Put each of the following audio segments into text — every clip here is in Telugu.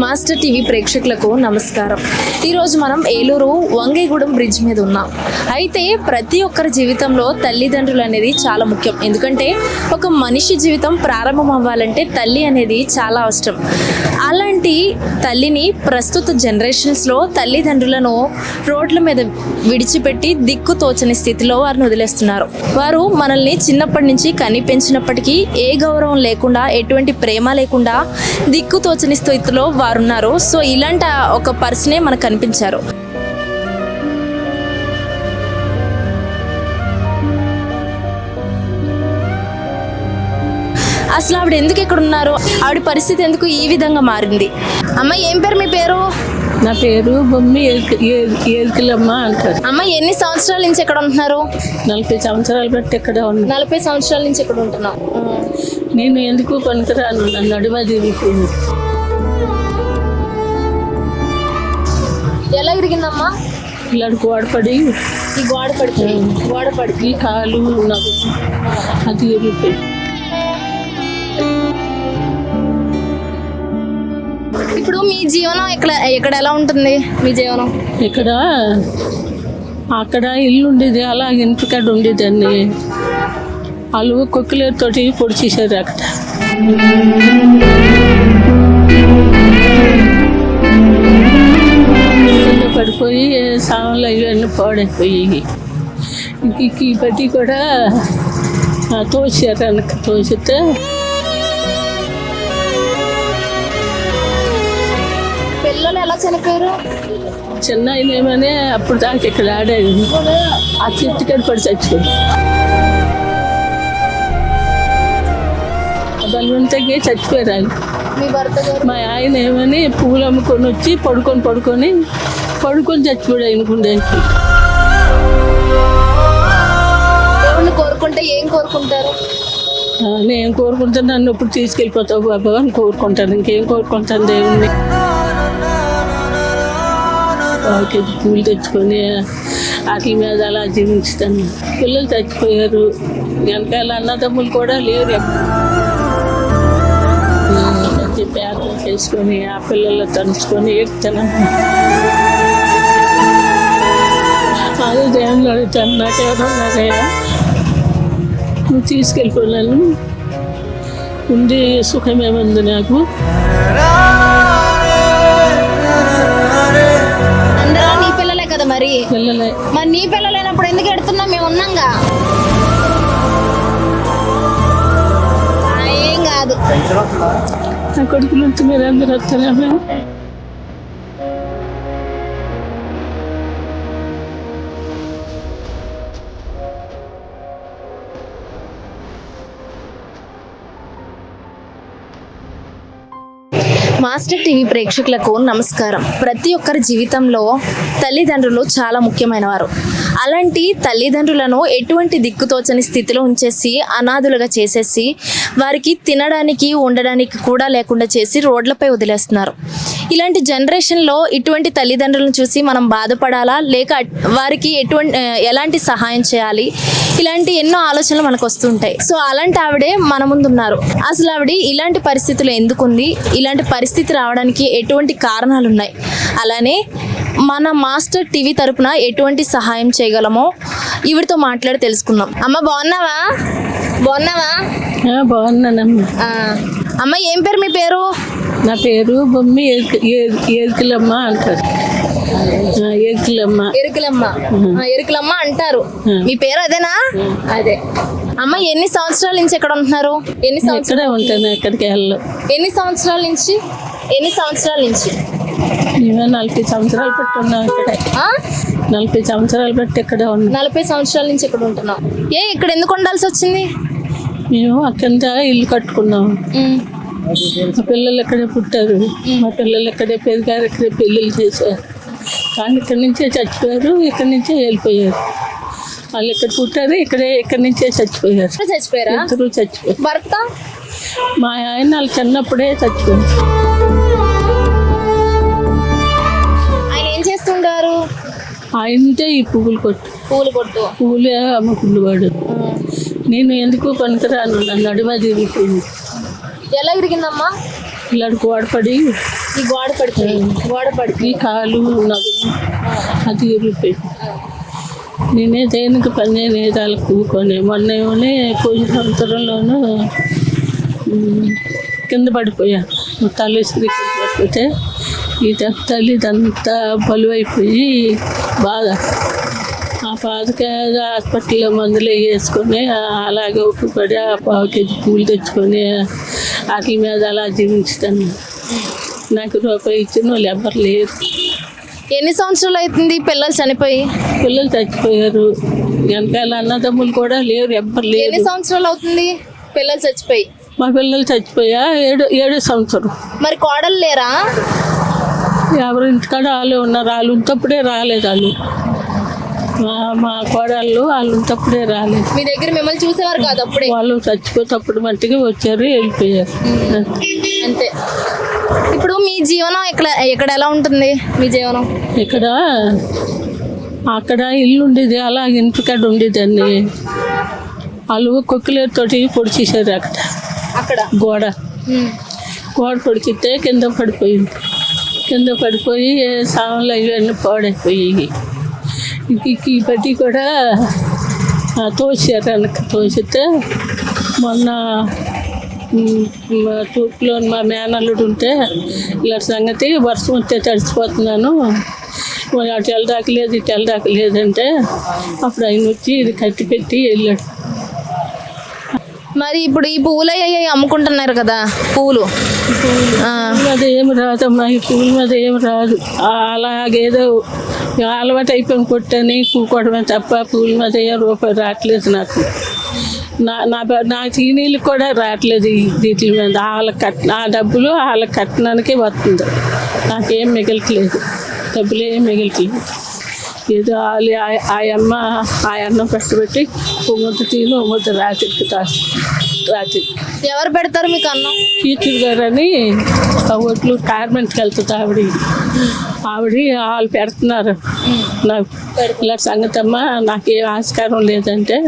మాస్టర్ టీవీ ప్రేక్షకులకు నమస్కారం. ఈరోజు మనం ఏలూరు వంగైగూడెం బ్రిడ్జ్ మీద ఉన్నాం. అయితే ప్రతి ఒక్కరి జీవితంలో తల్లిదండ్రులు అనేది చాలా ముఖ్యం. ఎందుకంటే ఒక మనిషి జీవితం ప్రారంభం అవ్వాలంటే తల్లి అనేది చాలా అవసరం. అలాంటి తల్లిని ప్రస్తుత జనరేషన్స్లో తల్లిదండ్రులను రోడ్ల మీద విడిచిపెట్టి దిక్కు తోచని స్థితిలో వారిని వదిలేస్తున్నారు. వారు మనల్ని చిన్నప్పటి నుంచి కనిపించినప్పటికీ ఏ గౌరవం లేకుండా ఎటువంటి ప్రేమ లేకుండా దిక్కు తోచని స్థితిలో వారు ఉన్నారు సో ఇలాంటి ఒక పర్సనే మనకు కనిపించారు. అసలు ఆవిడ ఎందుకు ఇక్కడ ఉన్నారు? ఆవిడ పరిస్థితి ఎందుకు ఈ విధంగా మారింది? అమ్మ ఏం పేరు మీ పేరు? నా పేరు బొమ్మి ఏరికలమ్మ అంటారు. అమ్మ ఎన్ని సంవత్సరాల నుంచి ఇక్కడ ఉంటున్నారు? నలభై సంవత్సరాలు బట్టి ఇక్కడ ఉన్నా నలభై సంవత్సరాల నుంచి ఇక్కడ ఉంటున్నాం నేను ఎందుకు పనికిరాను? నడుమ ఎలా ఇరిగిందమ్మా పిల్లడు గోడపడి ఈ గోడ పడిపోయింది గోడ పడి ఈ కాలు నడు అది ఎరిగిపోయింది ఇప్పుడు మీ జీవనం ఇక్కడ ఇక్కడ ఎలా ఉంటుంది? మీ జీవనం? ఇక్కడ అక్కడ ఇల్లు ఉండేది అలా ఇంటికాడ ఉండేదాన్ని వాళ్ళు కొక్కులేరుతోటి పొడి చేశారు అక్కడ. పడిపోయి సామాన్లు అవన్నీ పాడైపోయి ఇంక ఈ బట్టి కూడా తోసారు వెనక తోసితే పిల్లలు ఎలా చనిపోయారు? చిన్న ఏమని అప్పుడు దాకా ఇక్కడ ఆడేది ఆ చెట్టు కడి పడి చచ్చిపోయింది బలవంతంగా చచ్చిపోయారు ఆయన. మా ఆయన ఏమని పువ్వులు అమ్ముకొని వచ్చి పడుకొని పడుకొని పడుకొని చచ్చిపోయాడు దేవుణ్ణి కోరుకుంటే ఏం కోరుకుంటారు? నేను కోరుకుంటాను నన్ను ఇప్పుడు తీసుకెళ్ళిపోతావు బాబా అని కోరుకుంటాను. ఇంకేం కోరుకుంటాను దేవుణ్ణి? పూలు తెచ్చుకొని వాటి మీద అలా జీవించుతాను. పిల్లలు చచ్చిపోయారు. వెనకాల అన్నదమ్ములు కూడా లేరు. ప్రతి పేదలు చేసుకొని ఆ పిల్లలు తలుచుకొని ఏడుతాను అదే అడుగుతాను నాకెవరు ఉన్నారయ్యా నువ్వు తీసుకెళ్ళిపోయినాను ఉండి సుఖమేముంది నాకు అందరూ నీ పిల్లలే కదా మరి పిల్లలే మరి నీ పిల్లలైనప్పుడు ఎందుకు ఎడుతున్నాం మేము ఉన్నాంగా ఏం కాదు. నా కొడుకులు మీరు అందరూ వస్తారా? మాస్టర్ టీవీ ప్రేక్షకులకు నమస్కారం. ప్రతి ఒక్కరి జీవితంలో తల్లిదండ్రులు చాలా ముఖ్యమైన వారు అలాంటి తల్లిదండ్రులను ఎటువంటి దిక్కుతోచని స్థితిలో ఉంచేసి అనాథులుగా చేసేసి వారికి తినడానికి ఉండడానికి కూడా లేకుండా చేసి రోడ్లపై వదిలేస్తున్నారు. ఇలాంటి జనరేషన్లో ఇటువంటి తల్లిదండ్రులను చూసి మనం బాధపడాలా? లేక వారికి ఎటువంటి ఎలాంటి సహాయం చేయాలి? ఇలాంటి ఎన్నో ఆలోచనలు మనకు వస్తుంటాయి సో అలాంటి ఆవిడే మన ముందు ఉన్నారు అసలు ఆవిడ ఇలాంటి పరిస్థితులు ఎందుకుంది? ఇలాంటి పరిస్థితి రావడానికి ఎటువంటి కారణాలు ఉన్నాయి అలానే మన మాస్టర్ టీవీ తరపున ఎటువంటి సహాయం చేయగలమో ఈవిడితో మాట్లాడి తెలుసుకుందాం. అమ్మ బాగున్నావా? బాగున్నావా? బాగున్నానమ్మా. అమ్మ ఏం పేరు మీ పేరు? నా పేరు బొమ్మి ఏరికలమ్మ అంటారు. ఎరుకులమ్మ ఆ, ఎరుకులమ్మ అంటారు. మీ పేరు అదేనా? అదే. అమ్మ ఎన్ని సంవత్సరాల నుంచి ఎక్కడ ఉంటున్నారు? ఎన్ని సంవత్సరాలు ఉంటాను ఎక్కడికి వెళ్ళను. ఎన్ని సంవత్సరాల నుంచి? ఎన్ని సంవత్సరాల నుంచి? నలభై సంవత్సరాలు పెట్టి ఉన్నాం ఇక్కడే? నలభై సంవత్సరాలు పెట్టి ఇక్కడే ఉన్నాం. నలభై సంవత్సరాల నుంచి ఇక్కడ ఉంటున్నాం ఏ ఇక్కడ ఎందుకు ఉండాల్సి వచ్చింది? మేము అక్కడంతా ఇల్లు కట్టుకున్నాం. మా పిల్లలు ఇక్కడే పుట్టారు. మా పిల్లలు ఇక్కడే పెరిగారు ఇక్కడే పెళ్ళిళ్ళు చేశారు. కానీ ఇక్కడి నుంచే చచ్చిపోయారు ఇక్కడి నుంచే వెళ్ళిపోయారు. వాళ్ళు ఇక్కడ పుట్టారు ఇక్కడే ఇక్కడి నుంచే చచ్చిపోయారు. చచ్చిపోయారా? ఇద్దరు చచ్చిపోయారు భర్త? మా ఆయన వాళ్ళు చిన్నప్పుడే చచ్చిపోయారు. ఆయన ఏం చేస్తుంటారు? ఆయనటే ఈ పువ్వులు కొట్టు. పూలు కొట్టు. పువ్వులే అమ్ముకునేవాడు ఉమ్. నేను ఎందుకు పనికిరాను? నన్ను నడుమ తిరిగిపోయింది ఎలా ఇరిగిందమ్మా? పిల్లడు గోడపడి ఈ గోడ పడిపోయి గోడ ఈ కాలు నడుము అది ఇరిగిపోయింది. నేనే దేనికి పని నేదాలు కూకొని కూకొని మొన్నేమోనే పోయిన సంవత్సరంలోనూ కింద పడిపోయాను తల్లి కింద పడిపోతే ఈ తల్లిదంతా ఇదంతా బలువైపోయి బాధ. ఆ బాధకి హాస్పిటల్లో మందులు వేసుకొని అలాగే ఉప్పుపడి ఆ పావు కేజీ పూలు తెచ్చుకొని వాటి మీద అలా జీవించుతాను నాకు రూపాయి ఇచ్చిన వాళ్ళు ఎవరు లేరు. ఎన్ని సంవత్సరాలు అవుతుంది పిల్లలు చనిపోయి? పిల్లలు చచ్చిపోయారు. వెనకాల అన్నదమ్ములు కూడా లేరు ఎవ్వరు ఎన్ని లేరు సంవత్సరాలు అవుతుంది పిల్లలు చచ్చిపోయి? మా పిల్లలు చచ్చిపోయా ఏడు ఏడు సంవత్సరం. మరి కోడలు లేరా? ఎవరి ఇంటికాడ వాళ్ళు ఉన్నారు వాళ్ళు ఉన్నప్పుడే రాలేదు వాళ్ళు. మా కోడళ్ళు వాళ్ళు ఉన్నప్పుడే రాలేదు. మీ దగ్గర మిమ్మల్ని చూసేవారు కాదు అప్పుడే? వాళ్ళు చచ్చిపోతప్పుడు మట్టిగా వచ్చారు వెళ్ళిపోయారు. అంతే. ఇప్పుడు మీ జీవనం ఇక్కడ ఇక్కడ ఎలా ఉంటుంది మీ జీవనం? ఇక్కడ అక్కడ ఇల్లు ఉండేది అలా ఇంటికాడ ఉండేదాన్ని. వాళ్ళు కొక్కిలేరుతోటి పొడిచేసారు అక్కడ. అక్కడ? గోడ. గోడ పొడిచితే కింద పడిపోయింది. కింద పడిపోయి సామాన్లు ఇవన్నీ పాడైపోయాయి. ఇంక ఈ బట్టి కూడా తోసారు వెనక్కి తోసితే మొన్న మా తూర్పులో మా మేనల్లుడు ఉంటే ఇలా సంగతి వర్షం వస్తే తడిసిపోతున్నాను. మరి అటు వెళ్ళడానికి లేదు ఇటు వెళ్ళడానికి లేదంటే అప్పుడు ఆయన వచ్చి ఇది కట్టి పెట్టి వెళ్ళాడు. మరి ఇప్పుడు ఈ పువ్వులు అయ్యి అమ్ముకుంటున్నారు కదా పూల? మీద ఏం రాదమ్మా ఈ పూల మీద ఏం రాదు. అలాగేదో అలవాటు అయిపోయిన కొట్టని కూకోవడమే తప్ప పూల మీద రూపాయి రావట్లేదు నాకు. నా నా నా చీనీళ్ళు కూడా రావట్లేదు ఈ వీటి మీద. వాళ్ళకి కట్ ఆ డబ్బులు వాళ్ళ కట్టడానికే వస్తుంది. నాకేం మిగలట్లేదు. డబ్బులు ఏం మిగలట్లేదు. ఏదో వాళ్ళు ఆ- ఆ అమ్మ ఆ అన్నం పెట్టబెట్టి ఓ ముద్ద తిని ఓ ముద్ద రాత్రికి తాసు రాత్రికి. ఎవరు పెడతారు మీకు అన్నం? టీచర్ గారు అని ఒట్లు కార్మెంట్కి వెళ్తుంది ఆవిడ. ఆవిడ వాళ్ళు పెడుతున్నారు. నాకు ఇలా సంగతమ్మ నాకు ఏ ఆస్కారం లేదంటే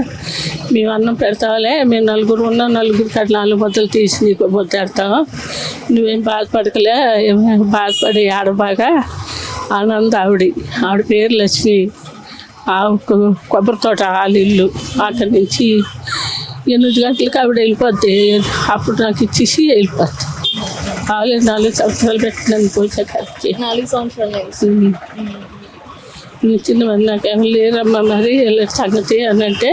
మేము అన్నం పెడతావులే మేము నలుగురు ఉన్నాం నలుగురు కాడ నాలుగు ముద్దలు తీసి నీకు ముద్ద పెడతాం. నువ్వేం బాధపడకలే బాధపడి ఆడబాగా ఆనంద్ ఆవిడ. ఆవిడ పేరు లక్ష్మి. ఆ కొబ్బరి తోట ఇల్లు అక్కడి నుంచి ఎనిమిది గంటలకు ఆవిడ వెళ్ళిపోద్ది. అప్పుడు నాకు ఇచ్చేసి వెళ్ళిపోద్ది. ఆవిడ నాలుగు సంవత్సరాలు పెట్టినాను పోసా ఖర్చు నాలుగు సంవత్సరాలు చిన్నమంది నాకు ఎవరు లేరమ్మా మరి వీళ్ళ సంగతి అని అంటే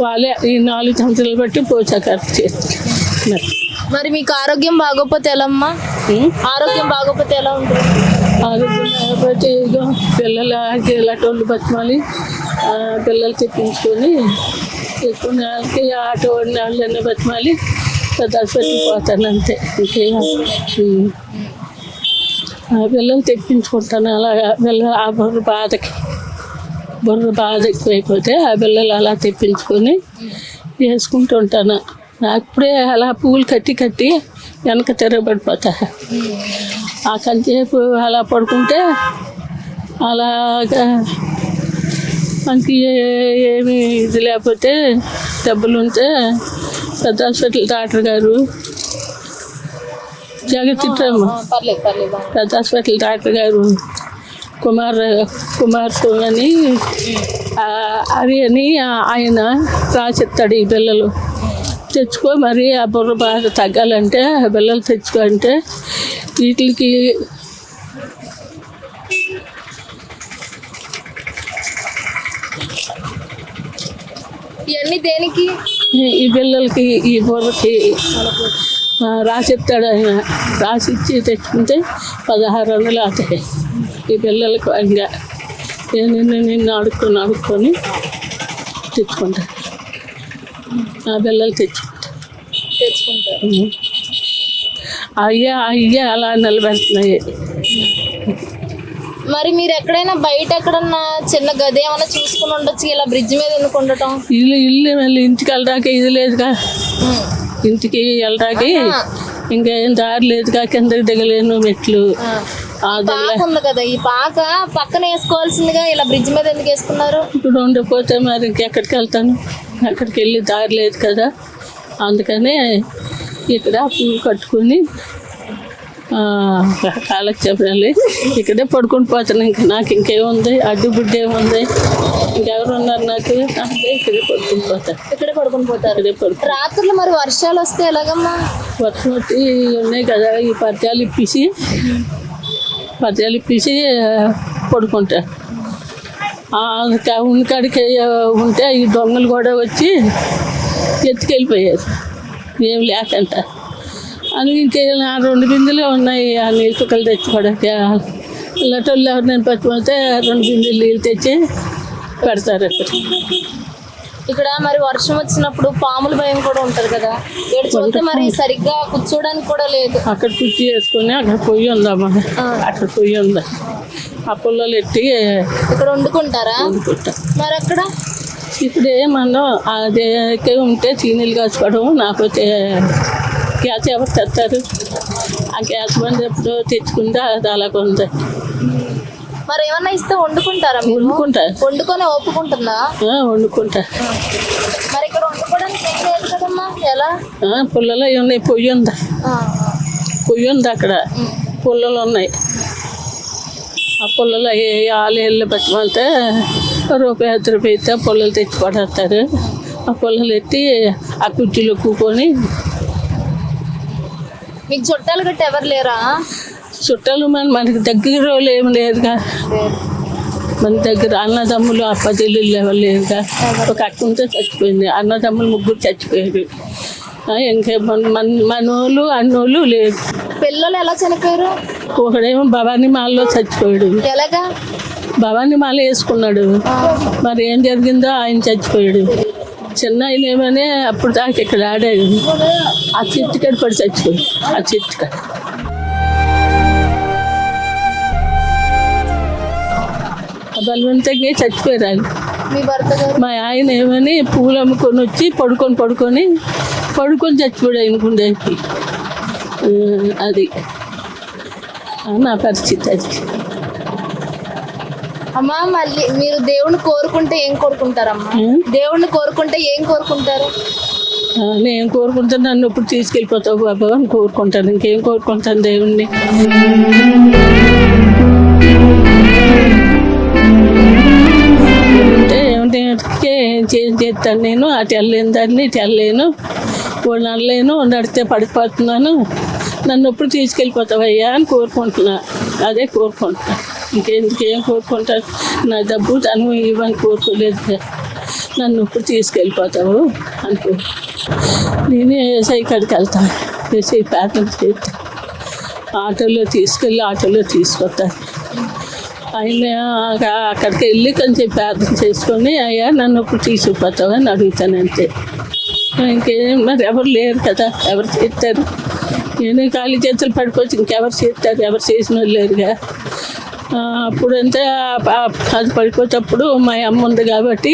వాళ్ళే ఈ నాలుగు సంవత్సరాలు బట్టి పోసా ఖర్చు చేస్తారు మరి. మరి మీకు ఆరోగ్యం బాగోకపోతే ఎలా అమ్మా? ఆరోగ్యం బాగోకపోతే ఎలా ఉంటుంది? ఆరోగ్యం లేకపోతే పిల్లలకి ఇలాంటి బతిమాలి ఆ, పిల్లలు తెప్పించుకొని తెచ్చుకున్న వాళ్ళకి ఆటో వాడిన వాళ్ళని బతిమాలి పెద్ద హాస్పిటల్కి పోతాను అంతే. ఇంకే ఆ పిల్లలు తెప్పించుకుంటాను. అలాగా పిల్లలు ఆ బుర్ర బాధకి బుర్ర బాధ ఎక్కువైపోతే ఆ పిల్లలు అలా తెప్పించుకొని వేసుకుంటుంటాను అప్పుడే అలా పువ్వులు కట్టి కట్టి వెనక తిరగబడిపోతా ఆ కంచేపు అలా పడుకుంటే అలాగా మనకి ఏమి ఇది లేకపోతే డబ్బులు ఉంటే పెద్ద హాస్పిటల్ డాక్టర్ గారు పర్లేదు పెద్ద హాస్పిటల్ డాక్టర్ గారు కుమార్ కుమార్ స్వామి అని అది అని ఆయన రాసిస్తాడు ఈ పిల్లలు. తెచ్చుకో మరి ఆ బుర్ర బాధ తగ్గాలంటే ఆ పిల్లలు తెచ్చుకో అంటే వీటికి ఇవన్నీ దేనికి? ఈ- పిల్లలకి ఈ బుర్రకి రాసిస్తాడు ఆయన. రాసిచ్చి తెచ్చుకుంటే పదహారు వందలు అవుతాయి. ఈ పిల్లలకు ఇంకా నేను నిన్ను ఆడుకొని ఆడుకొని తెచ్చుకుంటాను ఆ పిల్లలు తెచ్చుకుంటాను తెచ్చుకుంటారు. అయ్యే అయ్యే అలా నిలబెడుతున్నాయి. మరి మీరు ఎక్కడైనా బయట ఎక్కడన్నా చిన్న గది ఏమైనా చూసుకుని ఉండొచ్చు ఇలా బ్రిడ్జ్ మీద ఎందుకు ఉండటం? ఇల్లు ఇల్లు మళ్ళీ ఇంటికి వెళ్ళడానికి ఇది లేదుగా ఇంటికి వెళ్ళడానికి ఇంకేం దారి లేదుగా కిందకి దిగలేను మెట్లు. పాక ఉంది కదా ఈ పాక పక్కన వేసుకోవాల్సిందిగా ఇలా బ్రిడ్జ్ మీద ఎందుకు వేసుకున్నారు? ఇప్పుడు ఉండిపోతే మరి ఇంకెక్కడికి వెళ్తాను? అక్కడికి వెళ్ళి దారి లేదు కదా. అందుకనే ఇక్కడ పువ్వు కట్టుకొని ఆ, కాలక్షేపాలు ఇక్కడే పడుకుని పోతాను. ఇంకా నాకు ఇంకేముంది? అడ్డు బుడ్డి ఏముంది ఇంకెవరు ఉన్నారు నాకు? అంటే ఇక్కడే పడుకుని పోతాను. ఇక్కడే పడుకుని పోతారు. ఇక్కడే పడుకు రాత్రులు మరి వర్షాలు వస్తే ఎలాగమ్మా? వర్షం వచ్చి ఉన్నాయి కదా. ఈ పర్యాలు ఇప్పేసి పర్యాలు ఇప్పేసి పడుకుంటా. ఉనికాడికి ఉంటే ఈ దొంగలు కూడా వచ్చి ఎత్తుకెళ్ళిపోయారు. ఏం లేకంట అని ఇంకే రెండు బిందెలే ఉన్నాయి ఆ నీళ్ళు కుక్కలు తెచ్చుకోవడానికి. ఇలాంటి ఎవరినైనా పట్టుకుంటే రెండు బిందులు నీళ్ళు తెచ్చి పెడతారు అక్కడ. ఇక్కడ మరి వర్షం వచ్చినప్పుడు పాముల భయం కూడా ఉంటది కదా. ఇక్కడ చూస్తే మరి సరిగ్గా కూర్చోడానికి కూడా లేదు. అక్కడ కుర్చీ వేసుకొని అక్కడ పొయ్యి ఉందమ్మా. అక్కడ పొయ్యి ఉంది? ఆ పుల్లలు ఎట్టి ఇక్కడ వండుకుంటారా? వండుకుంటాం. మరి అక్కడ? ఇప్పుడు ఏమన్నా అదే ఉంటే చీనీలు కాచుకోవడం నాకైతే గ్యాస్ ఎవరు తెస్తారు? ఆ గ్యాస్ బండి ఎప్పుడో తెచ్చుకుంటే అది అలాగ ఉంది. మరి ఏమన్నా ఇస్తే వండుకుంటారా వండుకుంటా. వండుకొని ఒప్పుకుంటుందా? వండుకుంటా. మరి ఇక్కడ వండుకోవడానికి ఏం లేదు కదమ్మా. ఎలా? పుల్లలు అవి ఉన్నాయి. పొయ్యి ఉంది. పొయ్యి ఉంది అక్కడ. పుల్లలు ఉన్నాయి. ఆ పుల్లలు అవి ఆలు ఇళ్ళు పెట్టమంటే రూపాయి ఐదు రూపాయి ఇస్తే పుల్లలు తెచ్చి పడేస్తారు ఆ పుల్లలు ఎత్తి ఆ కుర్చీలో కూకొని మీకు చుట్టాలు గట్టి ఎవరు లేరా? చుట్టాలు మన మనకి దగ్గర వాళ్ళు ఏమి లేరుగా. మన దగ్గర అన్నదమ్ములు అప్పచెల్లు ఎవరు లేరుగా. ఒక అక్క ఉంటే చచ్చిపోయింది. అన్నదమ్ములు ముగ్గురు చచ్చిపోయారు. ఇంకా మన మన మనోళ్ళు అన్నోళ్ళు లేరు. పిల్లలు ఎలా చనిపోయారు? ఒకడేమో భవానీ మాలలో చచ్చిపోయాడు. ఎలాగా? భవానీ మాల వేసుకున్నాడు. మరి ఏం జరిగిందో ఆయన చచ్చిపోయాడు. చిన్న ఆయన ఏమని అప్పుడు దాకా ఇక్కడ ఆడాడు. ఆ చిట్టుకాడ పడి చచ్చిపోయాడు. ఆ చిట్టుకాడ. బలవంతంగా చచ్చిపోయారు ఆయన మీ భర్త గారు? మా ఆయన ఏమని పూలు అమ్ముకొని వచ్చి పడుకొని పడుకొని పడుకొని చచ్చిపోయాడు ఆయనకుండేకి అది. ఆ, నా పరిస్థితి అది. అమ్మా మళ్ళీ మీరు దేవుణ్ణి కోరుకుంటే ఏం కోరుకుంటారమ్మా? దేవుణ్ణి కోరుకుంటే ఏం కోరుకుంటారు? నేను కోరుకుంటాను నన్ను ఇప్పుడు తీసుకెళ్ళిపోతావు బాబా అని కోరుకుంటాను. ఇంకేం కోరుకుంటాను దేవుణ్ణి? చేస్తాను నేను. అటు వెళ్ళలేను దాన్ని ఇటు వెళ్ళలేను ఓ నడలేను నడితే పడిపోతున్నాను. నన్ను ఎప్పుడు తీసుకెళ్ళిపోతావయ్యా అని కోరుకుంటున్నా. అదే కోరుకుంటున్నా. ఇంకెందుకు కోరుకుంటాను నా డబ్బు తను ఇవ్వని కోరుకోలేదు నన్ను ఇప్పుడు తీసుకెళ్ళిపోతావు అనుకో నేను ఏసై కాడికి వెళ్తాను ఏసై ప్రార్థన చేస్తాను ఆటోలో తీసుకెళ్ళి ఆటోలో తీసుకొస్తాను. ఆయన అక్కడికి వెళ్ళి కొంచెం ప్రార్థన చేసుకొని అయ్యా నన్ను ఇప్పుడు తీసుకుపోతావు అని అడుగుతాను అంతే ఇంకేం మరి ఎవరు లేరు కదా ఎవరు చేస్తారు? నేను ఖాళీ చేతులు పడిపోవచ్చు ఇంకెవరు చేస్తారు? ఎవరు చేసిన వాళ్ళు లేరుగా. అప్పుడంతా అది పడిపోయేటప్పుడు మా అమ్మ ఉంది కాబట్టి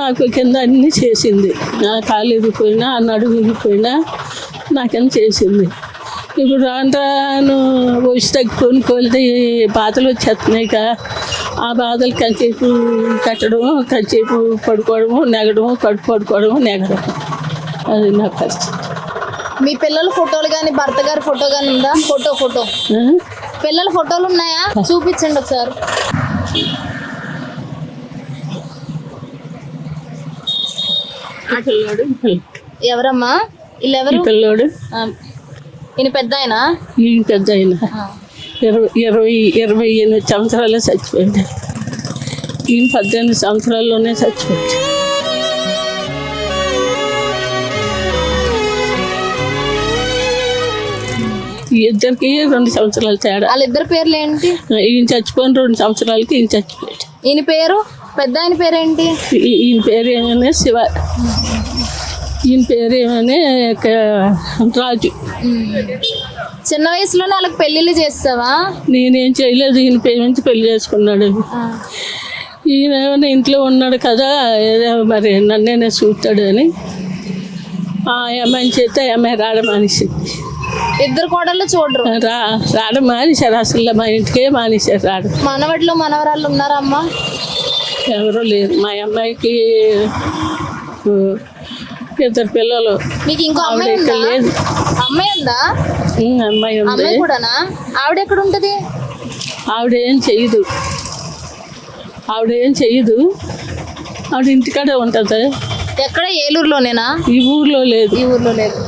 నాకు కింద అన్నీ చేసింది. నా కాలు ఇరిగిపోయినా ఆ నడుము ఇరిగిపోయినా చేసింది. ఇప్పుడు రాను రాను వయసు తగ్గిపోయిన కొలిది బాధలు వచ్చేస్తున్నాయి కదా ఆ బాధలు కంచేపు కట్టడము కంచేపు పడుకోవడము నెగడము కడుపు పడుకోవడము నెగడము అది నా పరిస్థితి. మీ పిల్లల ఫోటోలు కానీ భర్త గారి ఫోటో కానీ ఉందా? Photo photo? పిల్లల ఫోటోలు ఉన్నాయా? చూపించండి ఒకసారి. ఎవరమ్మా? వీళ్ళెవరు? పిల్లోడు. ఈయన పెద్ద ఆయన ఈ పెద్ద ఆయన ఇరవై ఇరవై ఇరవై ఎనిమిది సంవత్సరాలు చచ్చిపోయాడు ఈయన పద్దెనిమిది సంవత్సరాల్లోనే చచ్చిపోయాడు ఈ ఇద్దరికి రెండు సంవత్సరాలు తేడా. వాళ్ళిద్దరి పేర్లు ఏంటి? ఈయన చచ్చిపోయిన రెండు సంవత్సరాలకి ఈయన చచ్చిపోయాడు. ఈయన పేరు? పెద్ద ఆయన పేరేంటి ఈయన పేరు ఏమైనా శివ. ఈయన పేరు ఏమైనా రాజు. చిన్న వయసులోనే వాళ్ళకి పెళ్ళిళ్ళు చేస్తావా? నేనేం చేయలేదు ఈయన పేమెంచి పెళ్ళి చేసుకున్నాడు. ఈయన ఏమైనా ఇంట్లో ఉన్నాడు కదా మరి నన్నేనే చూస్తాడు అని. ఆ అమ్మాయిని చేస్తే ఆ అమ్మాయి రావడం మానేసింది ఇద్దరు కోడళ్ళు చూడరు. రా రావడం మానేశారు అసలు మా ఇంటికే మానేశారు రావడం మనవడిలో మనవరాళ్ళు ఉన్నారా అమ్మా? ఎవరూ లేరు. మా అమ్మాయికి ఇద్దరు పిల్లలు. నీకు ఇంకో ఆవిడ అమ్మాయి ఉందా? లేదు. అమ్మాయి ఉందా? అమ్మాయి ఉంది. అమ్మాయి కూడానా? ఆవిడ ఎక్కడ ఉంటది ఆవిడ ఏం చెయ్యదు. ఆవిడ ఏం చెయ్యదు. ఆవిడ ఇంటికాడే ఉంటుంది ఎక్కడ? ఏలూరులోనేనా? ఈ ఊర్లో లేదు. ఈ ఊర్లో లేదు.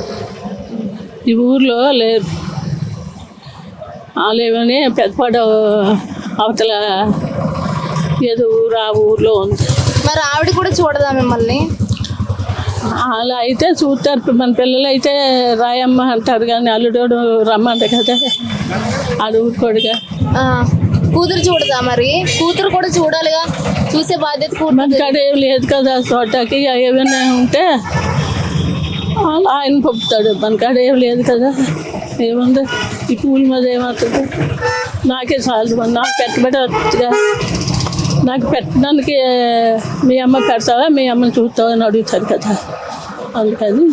ఈ ఊర్లో లేదు. వాళ్ళేమని పెద్దపాడు అవతల ఏదో ఊరు ఆ ఊర్లో ఉంది. మరి ఆవిడ కూడా చూడదా మిమ్మల్ని? అలా అయితే చూస్తారు. మన పిల్లలు అయితే రాయమ్మ అంటారు కానీ అల్లుడోడు రమ్మంట కదా ఆడు ఊరుకోడుగా ఆ, కూతురు చూడదా మరి? కూతురు కూడా చూడాలిగా. చూసే బాధ్యత కాడ ఏం లేదు కదా తోటకి ఏమైనా ఉంటే అలా ఆయన పంపుతాడు. మన కాడ ఏం లేదు కదా. ఏముంది? ఈ పూల మీద ఏమవుతుంది? నాకే చాలు. నాకు పెట్టబడి వచ్చుగా నాకు పెట్టడానికి మీ అమ్మ పెడతావా? మీ అమ్మని చూస్తావా అని అడుగుతారు కదా. అందుకని.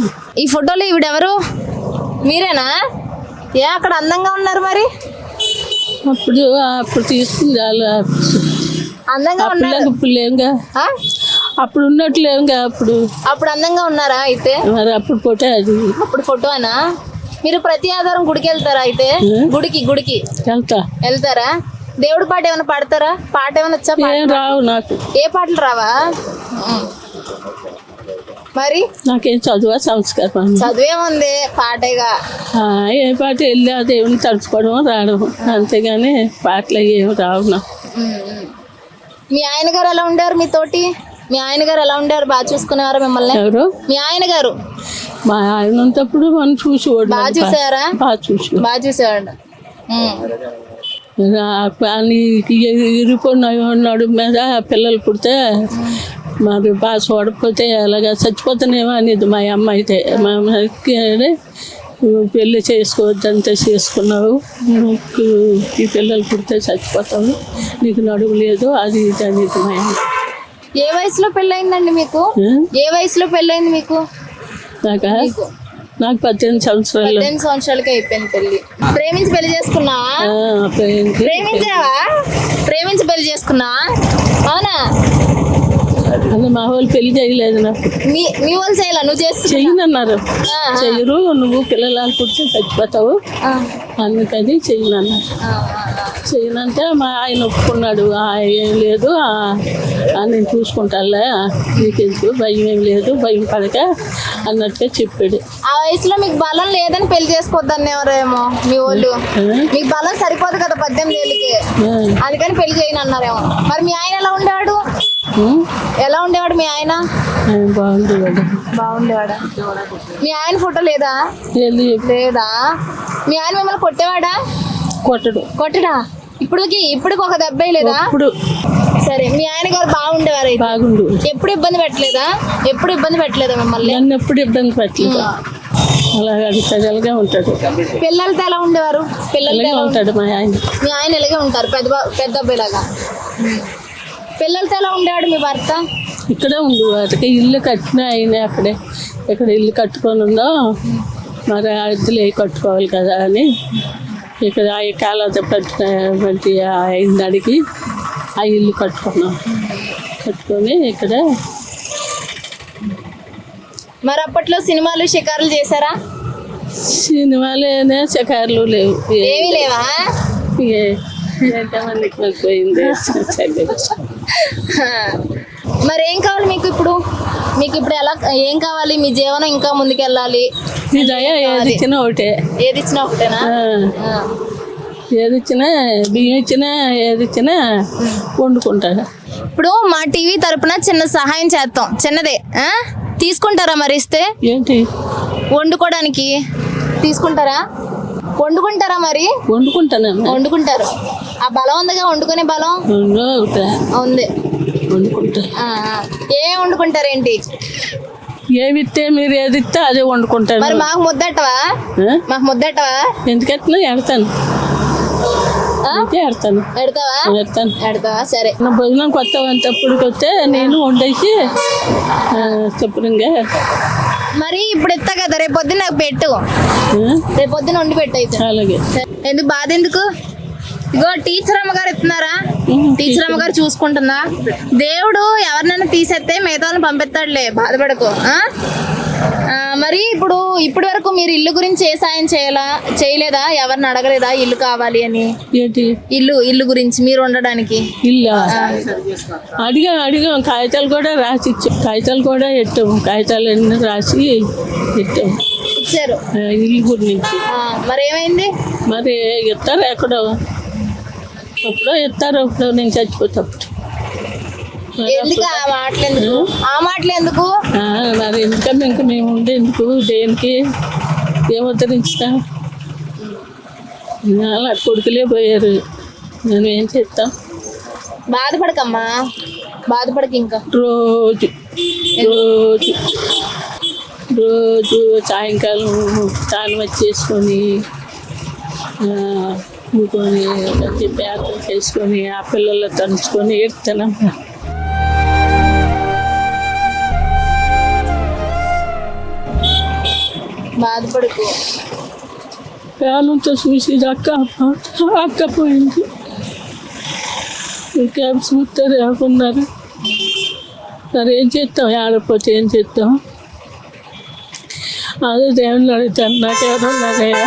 ఈ ఫోటోలో ఈవిడెవరు? మీరేనా? ఏ అక్కడ అందంగా ఉన్నారు మరి? అప్పుడు అప్పుడు తీసుకుంది అందంగా ఉన్నారు. ఇప్పుడు లేవుగా. ఆ? అప్పుడు ఉన్నట్టు లేవుగా అప్పుడు. అప్పుడు అందంగా ఉన్నారా అయితే? మరి అప్పుడు పోతే అది. అప్పుడు ఫోటోనా? మీరు ప్రతి ఆధారం గుడికి వెళ్తారా అయితే? గుడికి గుడికి. వెళ్తా. వెళ్తారా? దేవుడి పాట ఏమైనా పాడతారా? పాట ఏమైనా వచ్చా? ఏం రావు నాకు. ఏ పాటలు రావా. మరి? నాకేం చదువు? సంస్కారం. చదివేముంది పాటేగా? ఏ పాట వెళ్ళి ఆ దేవుని తడుచుకోవడం రావడం అంతేగాని పాటలు ఏమి రావు నాకు. మీ ఆయన గారు ఎలా ఉండేవారు మీతోటి? మీ ఆయన గారు ఎలా ఉండేవారు? బాగా చూసుకునేవారు మిమ్మల్ని? ఎవరు? మీ ఆయన గారు? మా ఆయన ఉన్నప్పుడు మనం చూసేవాడు బాగా చూసారా బాగా చూసి బాగా చూసేవాడు. ఉమ్. ఇరిపోయిన నడు మీద పిల్లలు పుడితే మరి బాగా చూడకపోతే అలాగా చచ్చిపోతానేమో అనేది మా అమ్మ అయితే. మా అమ్మకి పెళ్ళి చేసుకోవద్దంతా చేసుకున్నావు. నీకు ఈ పిల్లలు పుడితే చచ్చిపోతావు. నీకు నడుము లేదు అది ఇది అనేది మా అమ్మ. ఏ వయసులో పెళ్ళయిందండి మీకు? ఏ వయసులో పెళ్ళయింది మీకు? నాకా? మీకు? నాకు పద్దెనిమిది సంవత్సరాలు. పద్దెనిమిది సంవత్సరాలకి అయిపోయింది పెళ్ళి ప్రేమించి పెళ్ళి చేసుకున్నావా? అప్పుడు ప్రేమించావా? ప్రేమించి పెళ్ళి చేసుకున్నావా? అవునా? మా వాళ్ళు పెళ్ళి చేయలేదు నాకు. మీ మీ వాళ్ళు చేయాల? నువ్వు చెయ్యనన్నారు. ఆ. చెయ్యరు నువ్వు పిల్లలు పుడితే చచ్చిపోతావు. అందుకని చెయ్యనన్నారు. చేయనంటే మా ఆయన ఒప్పుకున్నాడు. "ఆ, ఏం లేదు నేను చూసుకుంటానులే నీకెందుకు? భయం ఏం లేదు భయం పడక అన్నట్టుగా చెప్పాడు. ఆ వయసులో మీకు బలం లేదని పెళ్ళి చేసుకోవద్దనేవారేమో మీ వాళ్ళు? మీకు బలం సరిపోదు కదా పద్దెనిమిది ఏళ్ళకి. అందుకని పెళ్ళి చేయను అన్నారేమో మరి మీ ఆయన ఎలా ఉండేవాడు ఉం? ఎలా ఉండేవాడు మీ ఆయన? ఆయన బాగుంది వాడు బాగుండేవాడా? మీ ఆయన ఫోటో లేదా? లేదా. మీ ఆయన మిమ్మల్ని కొట్టేవాడా? కొట్టడు. కొట్టడా? ఇప్పుడుకి ఇప్పటికి ఒక దెబ్బ లేదా? ఇప్పుడు. సరే మీ ఆయన గారు బాగుండేవారు బాగుండు. ఎప్పుడు ఇబ్బంది పెట్టలేదా? ఎప్పుడు ఇబ్బంది పెట్టలేదా మిమ్మల్ని? నన్ను ఎప్పుడు ఇబ్బంది పెట్టలేదు. అలాగే ఉంటాడు. పిల్లలతో ఎలా ఉండేవారు? పిల్లలతో ఉంటాడు మా ఆయన. మీ ఆయన ఇలాగే ఉంటారు పెద్ద పెద్ద అబ్బాయిలాగా. పిల్లలతో ఎలా ఉండేవాడు మీ భర్త? ఇక్కడే ఉండు వాటికి ఇల్లు కట్టిన ఆయన అక్కడే. ఇక్కడ ఇల్లు కట్టుకొని ఉందో మరి ఆ ఇద్దరు ఏ కట్టుకోవాలి కదా అని. ఇక్కడ ఆ కాలత పెట్టినటువంటి ఆయన అడిగి ఆ ఇల్లు కట్టుకున్నాం. కట్టుకొని ఇక్కడ. మరి అప్పట్లో సినిమాలు షికారులు చేశారా? సినిమాలేనే చకారులు లేవు. ఏమీ లేవా? ఎంతమందికి మరి ఏం కావాలి మీకు ఇప్పుడు? మీకు ఇప్పుడు ఎలా ఏం కావాలి? మీ జీవనం ఇంకా ముందుకెళ్ళాలి? ఏది ఇచ్చినా ఒకటే. ఏది ఇచ్చినా ఒకటేనా. ఏది ఇచ్చినా బియ్యం ఇచ్చినా ఏది ఇచ్చినా వండుకుంటాడు ఇప్పుడు మా టీవీ తరపున చిన్న సహాయం చేస్తాం చిన్నదే ఆ? తీసుకుంటారా మరి ఇస్తే? ఏంటి? వండుకోవడానికి తీసుకుంటారా? వండుకుంటారా మరి? వండుకుంటాను వండుకుంటారు. ఆ బలం ఉందిగా వండుకునే బలం? ఉంది. వండుకుంటా. ఆ, ఆ. ఏం వండుకుంటారేంటి? ఏమి ఇస్తే మీరు ఏది ఇస్తే అదే వండుకుంటాను. మరి మాకు ముద్దట్టవా ఆ? మాకు ముద్దట్టవా ఎందుకెట్లా? ఎడతాను. ఆ? అంతే ఎడతాను. ఎడతావా? ఎడతాను. ఎడతావా? సరే. నా భోజనం కొత్త వస్తే నేను వండేసి శుభ్రంగా. మరి ఇప్పుడు ఎత్తా కదా రేపు పొద్దున్న నాకు పెట్టు. రేపు పొద్దున్న వండి పెట్టు అయితే. అలాగే. ఎందుకు? బాధ ఎందుకు ఇగో టీచర్ అమ్మగారు ఇస్తున్నారా టీచర్ అమ్మగారు చూసుకుంటుందా? దేవుడు ఎవరినైనా తీసేస్తే మిగతా వాళ్ళని పంపిస్తాడులే బాధపడకు మరి ఇప్పుడు ఇప్పటి వరకు మీరు ఇల్లు గురించి ఏ సాయం చేయాలా? చేయలేదా? ఎవరిని అడగలేదా? ఇల్లు కావాలి అని? ఏంటి? ఇల్లు ఇల్లు గురించి మీరు ఉండడానికి? ఇల్లా? అడిగాం అడిగాం కాగితాలు కూడా రాసి ఇచ్చాం. కాగితాలు కూడా ఎట్టాము కాగితాలు రాసి ఎట్టాము ఇచ్చారు. ఇల్లు గురించి. మరి ఏమైంది? మరి ఇస్తారు ఎక్కడో? అప్పుడో ఇస్తారు అప్పుడో నేను చచ్చిపోతప్పుడు ఎందుకు ఆ మాటలు ఎందుకు ఆ మాటలు ఎందుకు మరి ఎందుకన్నా ఇంకా మేము ఉండేందుకు? దేనికి? ఏముద్ధరించుతాం అలా కొడుకులే పోయారు. నేను ఏం చేస్తాం? బాధపడకమ్మా. బాధపడక ఇంకా. రోజు రోజు రోజు సాయంకాలం స్నానం వచ్చేసుకొని ఊకొని మంచి పేదలు చేసుకొని ఆ పిల్లలు తంచుకొని ఏడుతానమ్మా బాధపడకు. ప్రాణంతో చూసి అక్క అక్క పోయింది. ఇంకా చూస్తారు అనుకున్నారు మరి ఏం చేస్తాం ఆడపోతే ఏం చేస్తాం అదే దేవుని అడుగుతాను నాకెవరు ఉన్నారయ్యా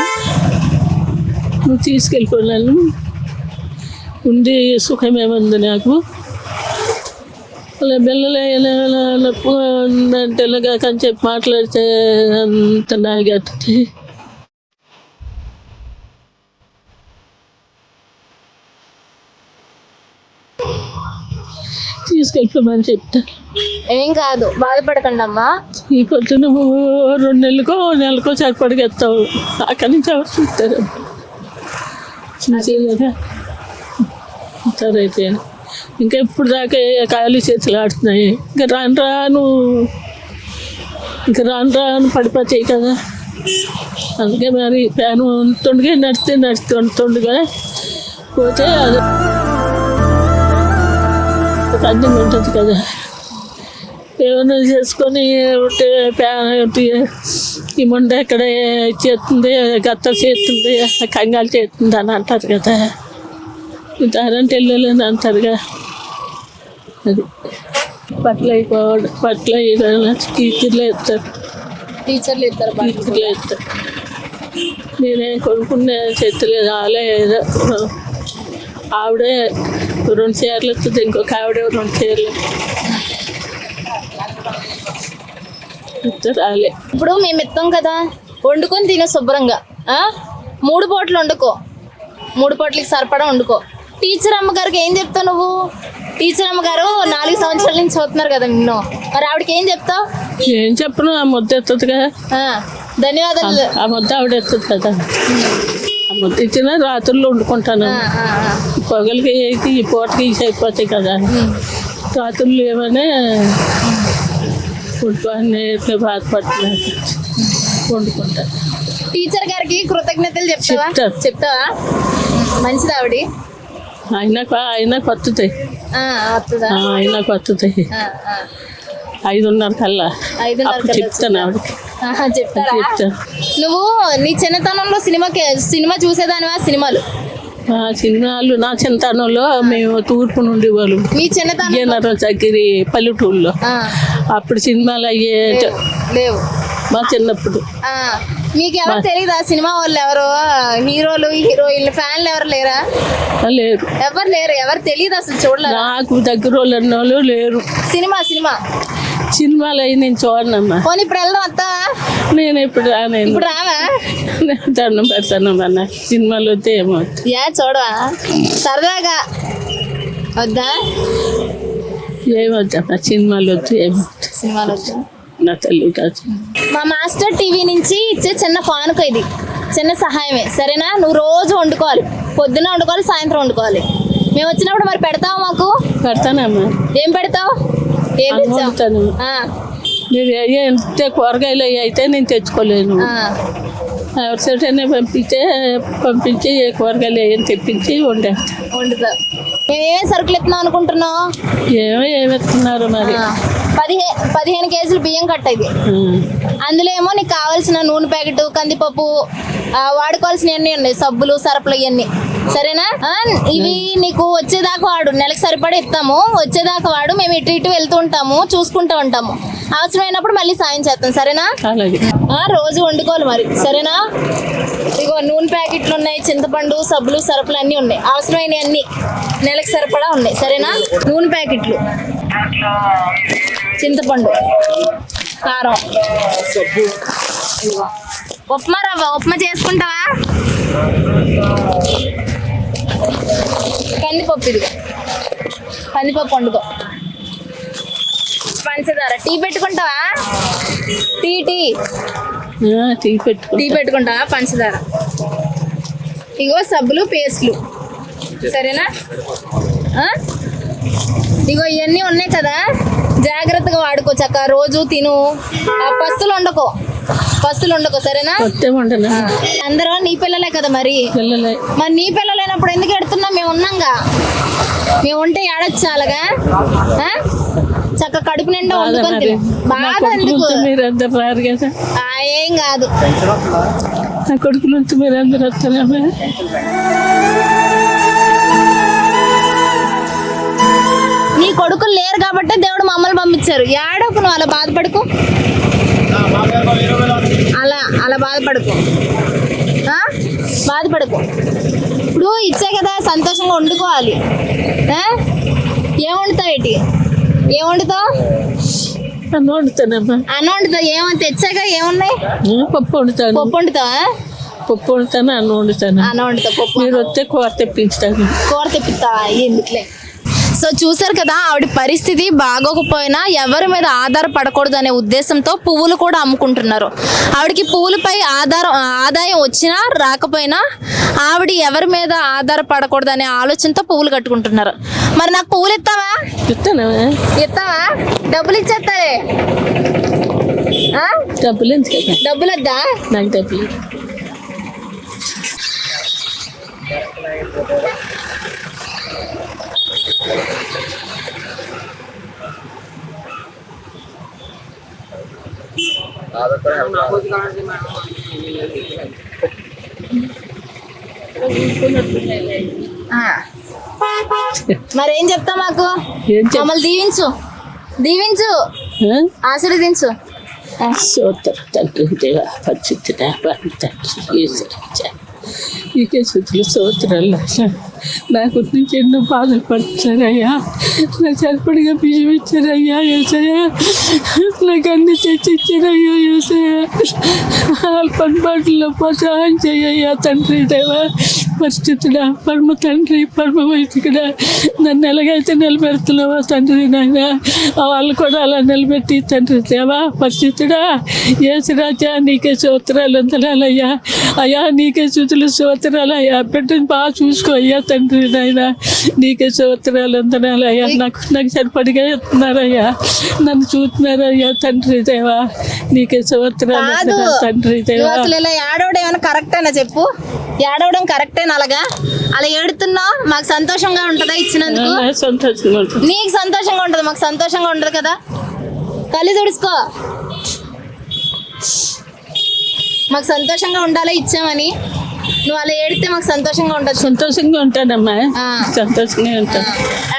నువ్వు తీసుకెళ్ళిపోయాను ఉండి సుఖమేముంది నాకు. అలా పిల్లలు ఉందంటే ఇలాగా కానీ చెప్పి మాట్లాడితే అంత నాగేస్తుంది తీసుకెళ్ళిపోమని చెప్తాను ఏం కాదు బాధపడకండి అమ్మా ఈ పొద్దున రెండు నెలలకో నెలకో సరిపడిగెత్తావు. అక్కడి నుంచి ఎవరు చూస్తారు? చూసే కదా సరే అయితే ఇంకా ఇప్పుడు దాకా కాయలు చేతులు ఆడుతున్నాయి ఇంకా రాను రాను ఇంకా రాను రాను పడిపోతాయి కదా అందుకే మరి ఫ్యాన్ ఉంటుండగా నడిస్తే నడుస్తుంటుండగా పోతే అది ఒక అర్థం ఉంటుంది కదా ఏమైనా చేసుకొని మొండ ఎక్కడ చేస్తుంది? గత్త చేస్తుంది? కంగాలు చేస్తుంది అని అంటారు కదా. దారంటే వెళ్ళలేని అంటారుగా. అది పట్ల అయిపోవడం పట్ల టీచర్లు వేస్తారు టీచర్లు ఇద్దరు టీచర్లు వేస్తారు నేనేం కొనుక్కునే చేతులు రాలే ఏదో. ఆవిడే రెండు చీరలు వస్తుంది ఇంకొక ఆవిడే రెండు చీరలు. ఇప్పుడు మేము ఇస్తాం కదా వండుకొని తినే శుభ్రంగా? మూడు పూటలు వండుకో. మూడు పూటలకి సరిపడా వండుకో. టీచర్ అమ్మగారికి ఏం చెప్తావు నువ్వు? టీచర్ అమ్మగారు నాలుగు సంవత్సరాల నుంచి చదువుతున్నారు కదా నిన్ను. మరి ఆవిడకి ఏం చెప్తావు? ఏం చెప్పను ఆ ముద్ద ఎత్తదు కదా. ధన్యవాదాలు. ఆ ముద్ద ఆవిడ ఎత్తదు కదా. ఆ ముద్ద ఇచ్చిన రాత్రుల్లో వండుకుంటాను. పొగలకి అయితే ఈ పూటకి అయిపోతాయి కదా. రాత్రులు ఏమనే వండుకొని ఇట్లా బాధపడుతున్నారు టీచర్ గారికి కృతజ్ఞతలు చెప్తావా? చెప్తా. చెప్తావా? మంచిది ఆవిడ? అయినా అయినా కొత్తది ఆ, వస్తుందా అయినా కొత్తది ఆ, ఆ. ఐదున్నర కల్లా. చెప్తాను ఆవిడకి. చెప్తాను నువ్వు నీ చిన్నతనంలో సినిమాకి సినిమా చూసేదానివా? సినిమాలు? ఆ సినిమాలు నా చింతనంలో మేము తూర్పు నుండి వాళ్ళు విజయనగరం చక్కెరి పల్లెటూరులో. అప్పుడు సినిమాలు అయ్యే లేవు. మా చిన్నప్పుడు. మీకు ఎవరు తెలీదా? సినిమా వాళ్ళు ఎవరు హీరోలు హీరోయిన్లు ఫ్యాన్లు ఎవరు లేరా? లేరు. ఎవరు లేరు? ఎవరు తెలియదు అసలు చూడలేదు? నాకు దగ్గర వాళ్ళు లేరు. Cinema cinema. సినిమాలు అవి నేను చూడనమ్మా. పోనీ ఇప్పుడు వెళ్దాం వస్తావా నేను ఇప్పుడు రానేను ఇప్పుడు రావా? దండం పెడతానమ్మా. నాకు సినిమాలు వస్తే ఏమో యా చూడవా? సరదాగా. వద్దా? ఏమొద్దమ్మా సినిమాలు వద్దు ఏమో సినిమాలు వద్దా? నా తల్లి కాదు. మా మాస్టర్ టీవీ నుంచి ఇచ్చే చిన్న కానుక ఇది. చిన్న సహాయమే. సరేనా? నువ్వు రోజు వండుకోవాలి. పొద్దున్న వండుకోవాలి సాయంత్రం వండుకోవాలి. మేము వచ్చినప్పుడు మరి పెడతావా మాకు? పెడతానమ్మా. ఏం పెడతావు? ఏం మీరు అయ్యే ఎంత కూరగాయలు అవి అయితే నేను తెచ్చుకోలేను. ఎవరి సైడ్ పంపించే పంపించి కూరగాయలు అవి తెప్పించి వండేస్తాను వండుతావు మేమేం సరుకులు ఎత్తున్నాం అనుకుంటున్నావు? ఏమో మరి. పదిహే పదిహేను కేజీలు బియ్యం కట్ట ఇది. అందులో ఏమో నీకు కావాల్సిన నూనె ప్యాకెట్ కందిపప్పు ఆ, వాడుకోవాల్సినవి అన్నీ ఉన్నాయి సబ్బులు సరపులు ఇవన్నీ. సరేనా? ఇవి నీకు వచ్చేదాకా వాడు నెలకు సరిపడా ఇస్తాము. వచ్చేదాకా వాడు మేము ఇటు ఇటు వెళ్తూ ఉంటాము చూసుకుంటూ ఉంటాము. అవసరమైనప్పుడు మళ్ళీ సాయం చేస్తాం సరేనా? రోజు వండుకోవాలి మరి సరేనా? నూనె ప్యాకెట్లు ఉన్నాయి చింతపండు సబ్బులు సరుపులు అన్నీ ఉన్నాయి. అవసరమైనవి అన్ని నెలకు సరిపడా ఉన్నాయి. సరేనా? నూనె ప్యాకెట్లు. చింతపండు కారం. ఉప్మా రవ్వ ఉప్మా చేసుకుంటావా? కందిపప్పు ఇదిగో. కందిపప్పు వండుకో. పంచదార. టీ పెట్టుకుంటావా? Tea tea. టీ పెట్టుకుంటావా? పంచదార. ఇగో సబ్బులు పేస్ట్లు. సరేనా? ఇగో ఇవన్నీ ఉన్నాయి కదా. జాగ్రత్తగా వాడుకో చక్క. రోజు తిను. పస్తులు వండుకో. పస్తులు వండుకో సరేనా? అందరూ నీ పిల్లలే కదా మరి? మరి నీ పిల్లలైనప్పుడు ఎందుకు ఎడుతున్నాం మేము ఉన్నాంగా. మేము ఉంటే ఏడొచ్చు అలాగా? చక్క కడుపు నిండా వండుకొని కొడుకు ఎందుకు? ఏం కాదు. నా కొడుకు నుంచి మీరు అందరు వస్తారా నీ కొడుకులు లేరు కాబట్టి దేవుడు మమ్మల్ని పంపించారు. ఏడోకు నువ్వు అలా బాధపడుకు. అలా అలా బాధపడుకు. బాధపడుకు. ఇప్పుడు ఇచ్చే కదా సంతోషంగా వండుకోవాలి. ఏ? ఏం వండుతావు ఏంటి? ఏం వండుతావు? అన్నం వండుతానమ్మా అన్నం వండుతావు ఏమని తెచ్చాక ఏమున్నాయి? పప్పు వండుతాను. పప్పు వండుతావా? పప్పు వండుతాను అన్నం వండుతాను. అన్నం వండుతావు పప్పు మీరు వస్తే కూర తెప్పించుతాను కూర తెప్పిస్తావా? ఎందుకులే? సో చూసారు కదా ఆవిడ పరిస్థితి బాగోకపోయినా ఎవరి మీద ఆధారపడకూడదు అనే ఉద్దేశంతో పువ్వులు కూడా అమ్ముకుంటున్నారు. ఆవిడకి పువ్వులపై ఆధారం ఆదాయం వచ్చినా రాకపోయినా ఆవిడ ఎవరి మీద ఆధారపడకూడదు అనే ఆలోచనతో పువ్వులు కట్టుకుంటున్నారు. మరి నాకు పువ్వులు ఇస్తావా? ఇస్తావా? డబ్బులు ఇచ్చేస్తారే ఆ? డబ్బులు డబ్బులు వద్దా నాకు డబ్బులు. మరేం చెప్తా మాకు? మమ్మల్ని దీవించు. దీవించు? ఆశీర్వదించు. తండ్రి దేవ పరిశుద్ధ తండ్రి ఈకే శుద్ధులు స్తోత్రాలు నా గురించి ఎన్నో బాధలు పడుతున్నారయ్యా నా సరిపడిగా బియ్యం ఇచ్చారయ్యా వ్యవసాయ నాకు అన్ని తెచ్చి ఇచ్చారయ్యా ఏసయ్యా అల్పన్ బాటల్లో సహాయం చేయయ్యా తండ్రి దేవ. పరిస్థితుడా పరమ తండ్రి పరమ వైదికుడా నన్ను ఎలాగైతే నిలబెడుతున్నావా తండ్రి నాయన వాళ్ళు కూడా అలా నిలబెట్టి తండ్రి దేవా పరిస్థితుడా ఏసురాజా నీకే సూత్రాలు వందనాలయ్యా. అయ్యా నీకే శుతులు సూత్రాలు అయ్యా బిడ్డని బాగా చూసుకో అయ్యా తండ్రి నాయన. నీకే సూత్రాలు వందనాలయ్యా. నాకు నాకు సరిపడిగా ఇస్తున్నారయ్యా. నన్ను చూస్తున్నారయ్యా తండ్రి దేవా. నీకే సూత్రాలు తండ్రి దేవా. ఏడవడం ఏమైనా కరెక్టేనా చెప్పు? ఏడవడం కరెక్టేనా అలాగా? అలా ఏడుతున్నావు? మాకు సంతోషంగా ఉంటుందా ఇచ్చినందుకు? నీకు సంతోషంగా ఉంటుంది మాకు సంతోషంగా ఉండదు కదా? కళ్ళు తుడుచుకో. మాకు సంతోషంగా ఉండాలా ఇచ్చామని? నువ్వు అలా ఏడితే మాకు సంతోషంగా ఉండదు సంతోషంగా ఉంటానమ్మా. ఆ. సంతోషంగా ఉంటాను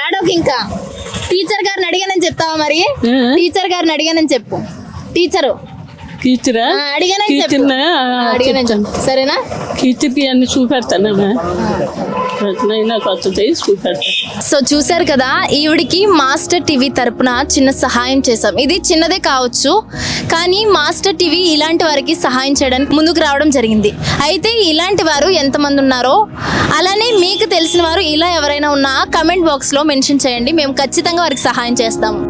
ఏడవకి ఇంకా? టీచర్ గారిని అడిగానని చెప్తావా మరి? టీచర్ గారిని అడిగానని చెప్పు. టీచరు. కీచరా చెప్పు. సరేనా? కీచర్కి అన్ని చూపెడతానమ్మా సో చూశారు కదా ఈవిడికి మాస్టర్ టీవీ తరపున చిన్న సహాయం చేసాం ఇది చిన్నదే కావచ్చు కానీ మాస్టర్ టీవీ ఇలాంటి వారికి సహాయం చేయడానికి ముందుకు రావడం జరిగింది. అయితే ఇలాంటి వారు ఎంతమంది ఉన్నారో అలానే మీకు తెలిసిన వారు ఇలా ఎవరైనా ఉన్నా కమెంట్ బాక్స్లో మెన్షన్ చేయండి. మేము ఖచ్చితంగా వారికి సహాయం చేస్తాము.